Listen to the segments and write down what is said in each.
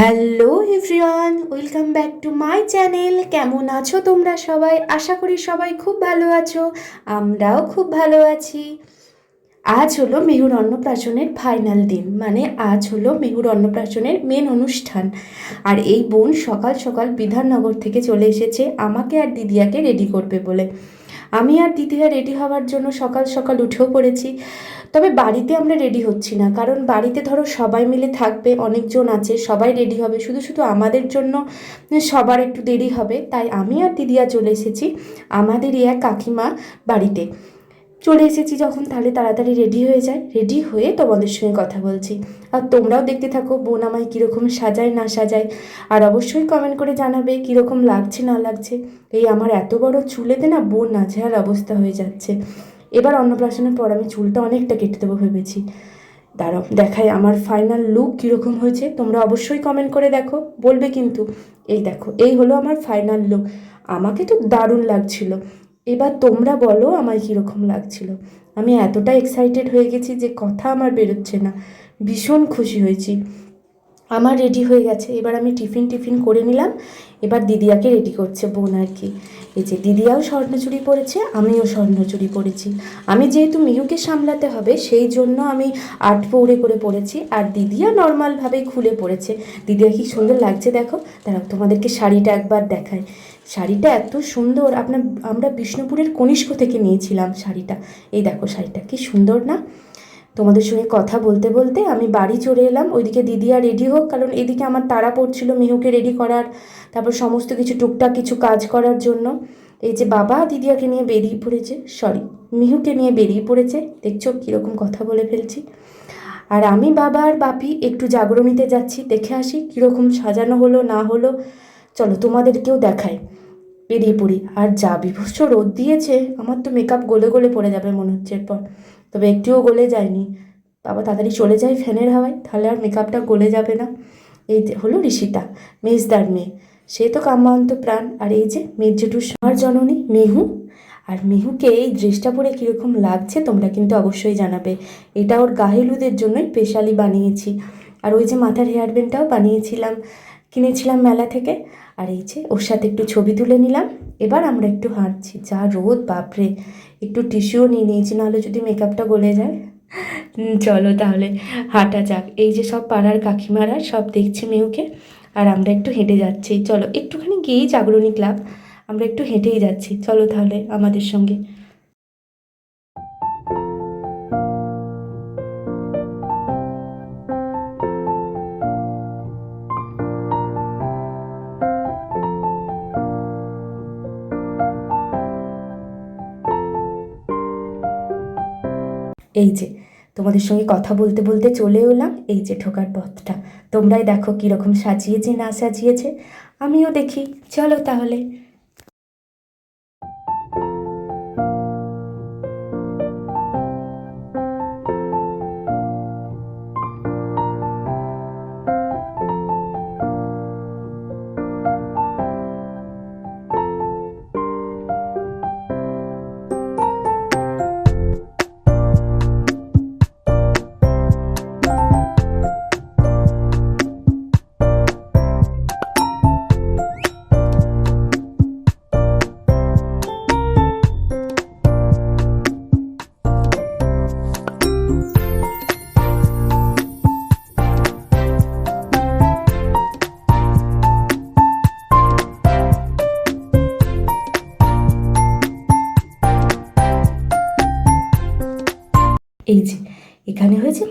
Hello everyone welcome back to my channel কেমন আছো তোমরা সবাই? আশা করি সবাই খুব ভালো আছো, আমরাও খুব ভালো আছি। আজ হলো মেহুর অন্নপ্রাশনের ফাইনাল দিন মানে আজ হলো মেহুর অন্নপ্রাশনের মেন অনুষ্ঠান। আর এই বোন সকাল সকাল বিধাননগর থেকে চলে এসেছে, আমাকে আর দিদিয়াকে রেডি করবে বলে। আমি আর দিদিয়া রেডি হওয়ার জন্য সকাল সকাল উঠেও পড়েছি। তবে বাড়িতে আমরা রেডি হচ্ছি না। কারণ বাড়িতে ধরো সবাই মিলে থাকবে, অনেকজন আছে, সবাই রেডি হবে। শুধু শুধু আমাদের জন্য সবার একটু দেরি হবে। তাই আমি আর দিদিয়া চলে এসেছি আমাদেরই এক কাকিমা বাড়িতে। চলে এসেছি যখন, তাহলে তাড়াতাড়ি রেডি হয়ে যায়। রেডি হয়ে তোমাদের সঙ্গে কথা বলছি। আর তোমরাও দেখতে থাকো, বোন আমায় কীরকম সাজায়, না সাজায়। আর অবশ্যই কমেন্ট করে জানাবে কীরকম লাগছে, না লাগছে। এই আমার এত বড় চুলেতে না বোন নাজেহাল অবস্থা হয়ে যাচ্ছে। এবার অন্নপ্রাশনের পর আমি চুলটা অনেকটা কেটে দেবো ভেবেছি। দাঁড়াও, দেখাই আমার ফাইনাল লুক কীরকম হয়েছে। তোমরা অবশ্যই কমেন্ট করে দেখো, বলবে কিন্তু। এই দেখো, এই হলো আমার ফাইনাল লুক আমাকে তো দারুণ লাগছিল। এবার তোমরা বলো আমার কীরকম লাগছিল। আমি এতটা এক্সাইটেড হয়ে গেছি যে কথা আমার বেরোচ্ছে না। ভীষণ খুশি হয়েছি। আমার রেডি হয়ে গেছে। এবার আমি টিফিন টিফিন করে নিলাম। এবার দিদিয়াকে রেডি করছে বোন আর কি। এই যে দিদিয়াও স্বর্ণচুরি পরেছে, আমিও স্বর্ণচুরি পরেছি। আমি যেহেতু মিহুকে সামলাতে হবে, সেই জন্য আমি আট পৌড়ে করে পরেছি। আর দিদিয়া নর্মালভাবেই খুলে পড়েছে দিদিয়া কি সুন্দর লাগছে দেখো। দাঁড়াও, তোমাদেরকে শাড়িটা একবার দেখায় শাড়িটা এত সুন্দর, আপনার, আমরা বিষ্ণুপুরের কনিষ্ক থেকে নিয়েছিলাম শাড়িটা। এই দেখো শাড়িটা, কি সুন্দর না? তোমাদের সঙ্গে কথা বলতে বলতে আমি বাড়ি চলে এলাম। ওইদিকে দিদি আর রেডি হোক, কারণ এদিকে আমার তাড়া পড়ছিল মেহুকে রেডি করার, তারপর সমস্ত কিছু, টুকটাক কিছু কাজ করার জন্য। এই যে বাবা দিদিয়াকে নিয়ে বেরিয়ে পড়েছে সরি মিহুকে নিয়ে বেরিয়ে পড়েছে। দেখছ কীরকম কথা বলে ফেলছি। আর আমি বাবা আর বাপি একটু জাগরণীতে যাচ্ছি, দেখে আসি কীরকম সাজানো হলো, না হলো। চলো তোমাদেরকেও দেখায় বেরিয়ে পড়ি। আর যা, বিভৎস রোদ দিয়েছে, আমার তো মেকআপ গলে গলে পড়ে যাবে মনে হচ্ছে এরপর। তবে একটিও গলে যায়নি। বাবা তাড়াতাড়ি চলে যায় ফ্যানের হাওয়ায়, তাহলে আর মেকআপটা গলে যাবে না। এই হলো ঋষিতা, মেজদার মেয়ে। সে তো কাম্যান্ত প্রাণ। আর এই যে জেঠুর আমার জননী মেহু। আর মেহুকে এই ড্রেসটা পরে কীরকম লাগছে তোমরা কিন্তু অবশ্যই জানাবে। এটা ওর গাহেলুদের জন্যই স্পেশালি বানিয়েছি। আর ওই যে মাথার হেয়ার ব্যান্ডটাও বানিয়েছিলাম, কিনেছিলাম মেলা থেকে। আর এই যে ওর সাথে একটু ছবি তুলে নিলাম। এবার আমরা একটু হাঁটছি। যা রোদ, বাপরে! একটু টিস্যুও নিয়ে নিয়েছি, নাহলে যদি মেকআপটা গলে যায়। চলো তাহলে হাঁটা যাক। এই যে সব পাড়ার কাকিমারা, সব দেখছি মেয়েকে। আর আমরা একটু হেঁটে যাচ্ছি। চলো, একটুখানি গিয়েই জাগরণী ক্লাব। আমরা একটু হেঁটেই যাচ্ছি। চলো তাহলে আমাদের সঙ্গে। এই যে, তোমাদের সঙ্গে কথা বলতে বলতে চলে এলাম। এই যে ঢোকার পথটা। তোমরাই দেখো কীরকম সাজিয়েছে, না সাজিয়েছে। আমিও দেখি। চলো তাহলে।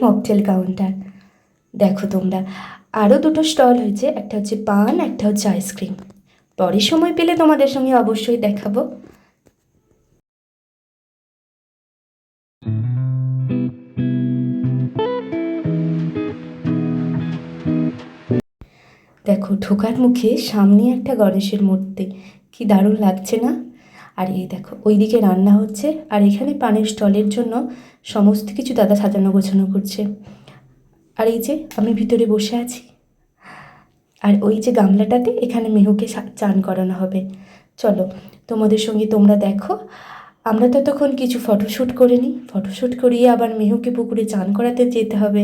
Mocktail counter. দেখো তোমরা আরও দুটো স্টল হয়েছে, একটা হচ্ছে পান, একটা হচ্ছে আইসক্রিম। পরে সময় পেলে তোমাদের সঙ্গে অবশ্যই দেখাবো। দেখো, ঢোকার মুখে সামনে একটা গণেশের মূর্তি। কি দারুণ লাগছে না? আর এই দেখো, ওইদিকে রান্না হচ্ছে, আর এখানে পানের স্টলের জন্য সমস্ত কিছু দাদা সাজানো গোছানো করছে। আর এই যে আমি ভিতরে বসে আছি। আর ওই যে গামলাটাতে এখানে মেহুকে চান করানো হবে। চলো, তোমাদের সঙ্গে তোমরা দেখো। আমরা তো তখন কিছু ফটোশ্যুট করে নিই। ফটোশ্যুট করিয়ে আবার মেহুকে পুকুরে চান করাতে যেতে হবে।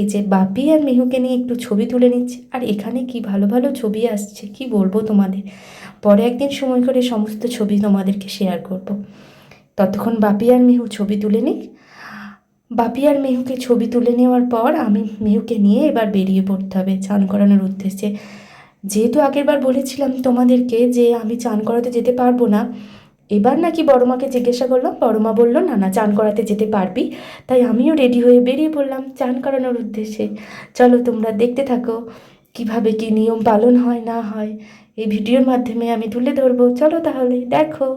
এই যে বাপি আর মেহুকে নিয়ে একটু ছবি তুলে নিচ্ছি। আর এখানে কি ভালো ভালো ছবি আসছে, কি বলব তোমাদের? পরে একদিন সময় করে সমস্ত ছবি তোমাদেরকে শেয়ার করব। ততক্ষণ বাপি আর মেহু ছবি তুলে নিক। বাপি আর মেহুকে ছবি তুলে নেওয়ার পর আমি মেহুকে নিয়ে এবার বেরিয়ে পড়তে হবে চান করানোর উদ্দেশ্যে। যেহেতু আগেরবার বলেছিলাম তোমাদেরকে যে আমি চান করাতে যেতে পারব না, এবার নাকি বড় মাকে জিজ্ঞাসা করলাম, বড় মা বলল, না না, চান করাতে যেতে পারবি। তাই আমিও রেডি হয়ে বেরিয়ে পড়লাম চান করানোর উদ্দেশ্যে। চলো তোমরা দেখতে থাকো কীভাবে কি নিয়ম পালন হয়, না হয়। এই ভিডিওর মাধ্যমে আমি তুলে ধরবো। চলো তাহলে দেখো।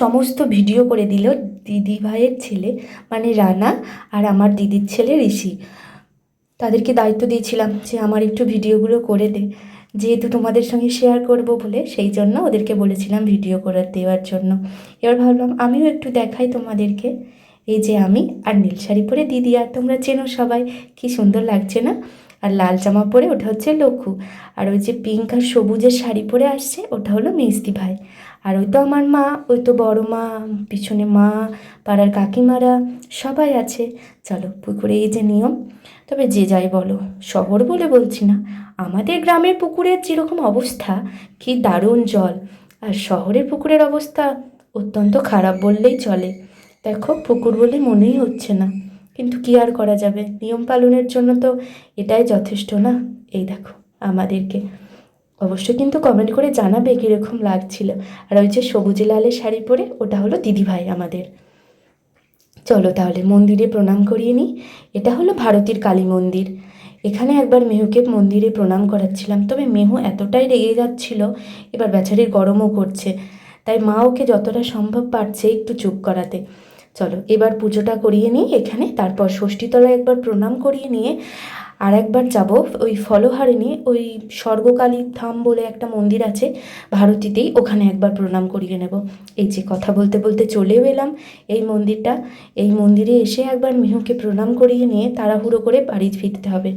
সমস্ত ভিডিও করে দিল দিদি ভাইয়ের ছেলে মানে রানা আর আমার দিদির ছেলে ঋষি। তাদেরকে দায়িত্ব দিয়েছিলাম যে আমার একটু ভিডিওগুলো করে দে। যেহেতু তোমাদের সঙ্গে শেয়ার করব বলে, সেই জন্য ওদেরকে বলেছিলাম ভিডিও করে দেওয়ার জন্য। এবার ভাবলাম আমিও একটু দেখাই তোমাদেরকে। এই যে আমি আর নীল শাড়ি পরে দিদি, আর তোমরা চেনো সবাই, কি সুন্দর লাগছে না? আর লাল জামা পরে ওটা হচ্ছে লঘু আর ওই যে পিঙ্ক আর সবুজের শাড়ি পরে আসছে, ওটা হলো মিস্তি ভাই। আর ওই তো আমার মা, ওই তো বড় মা, পিছনে মা, পাড়ার কাকিমারা সবাই আছে। চলো, পুকুরে এই যে নিয়ম। তবে যে যাই বলো, শহর বলে বলছি না। আমাদের গ্রামের পুকুরের যেরকম অবস্থা, কি দারুণ জল। আর শহরের পুকুরের অবস্থা অত্যন্ত খারাপ বললেই চলে। দেখো, পুকুর বলে মনেই হচ্ছে না। কিন্তু কি আর করা যাবে? নিয়ম পালনের জন্য তো এটাই যথেষ্ট না? এই দেখো, আমাদেরকে। অবশ্যই কিন্তু কমেন্ট করে জানাবে কীরকম লাগছিল। আর ওই যে সবুজে লালের শাড়ি পরে, ওটা হলো দিদিভাই আমাদের। চলো তাহলে মন্দিরে প্রণাম করিয়ে নিই। এটা হলো ভারতীর কালী মন্দির। এখানে একবার মেহুকে মন্দিরে প্রণাম করাচ্ছিলাম, তবে মেহু এতটাই রেগে যাচ্ছিল, এবার বেচারির গরমও করছে। তাই মা ওকে যতটা সম্ভব পারছে একটু চুপ করাতে। চলো এবার পুজোটা করিয়ে নিই, এখানে তারপর ষষ্ঠীতলায় একবার প্রণাম করিয়ে নিয়ে আর একবার যাব। ওই ফলহারিণী, ওই স্বর্গকালী ধাম বলে একটা মন্দির আছে ভারতীতেই, ওখানে একবার প্রণাম করিয়ে নেব। এই যে কথা বলতে বলতে চলেও এলাম এই মন্দিরটা। এই মন্দিরে এসে একবার মেহুকে প্রণাম করিয়ে নিয়ে তাড়াহুড়ো করে বাড়ি ফিরতে হবে।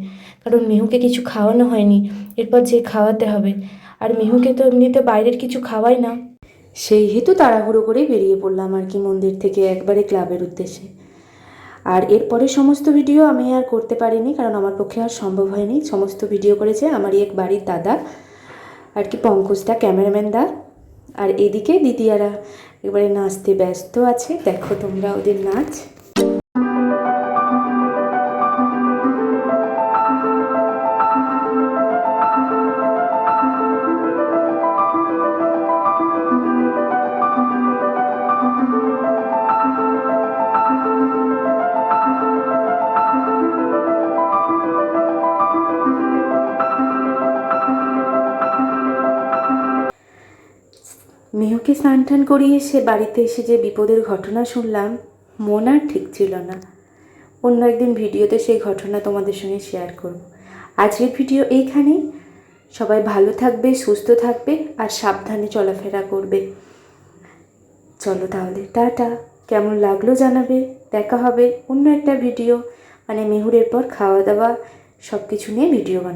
কারণ মেহুকে কিছু খাওয়ানো হয়নি, এরপর যে খাওয়াতে হবে। আর মেহুকে তো এমনিতে বাইরের কিছু খাওয়াই না। সেই হেতু তাড়াহুড়ো করেই বেরিয়ে পড়লাম আর কি মন্দির থেকে একবারে ক্লাবের উদ্দেশ্যে। আর এরপরে সমস্ত ভিডিও আমি আর করতে পারিনি, কারণ আমার পক্ষে আর সম্ভব হয়নি। সমস্ত ভিডিও করেছে আমারই এক বাড়ির দাদা, আর কি পঙ্কজদা ক্যামেরাম্যান দা। আর এদিকে দিদিয়ারা এবারে নাচতে ব্যস্ত আছে। দেখো তোমরা ওদের নাচ। মেহুকে স্নান টান করিয়ে এসে বাড়িতে এসে যে বিপদের ঘটনা শুনলাম, মন আর ঠিক ছিল না। অন্য একদিন ভিডিওতে সেই ঘটনা তোমাদের সঙ্গে শেয়ার করব। আজকের ভিডিও এইখানেই। সবাই ভালো থাকবে, সুস্থ থাকবে আর সাবধানে চলাফেরা করবে। চলো তাহলে, টাটা। কেমন লাগল জানাবে। দেখা হবে অন্য একটা ভিডিও। মানে মেহুরের পর খাওয়া দাওয়া সব কিছু নিয়ে ভিডিও বানাবো।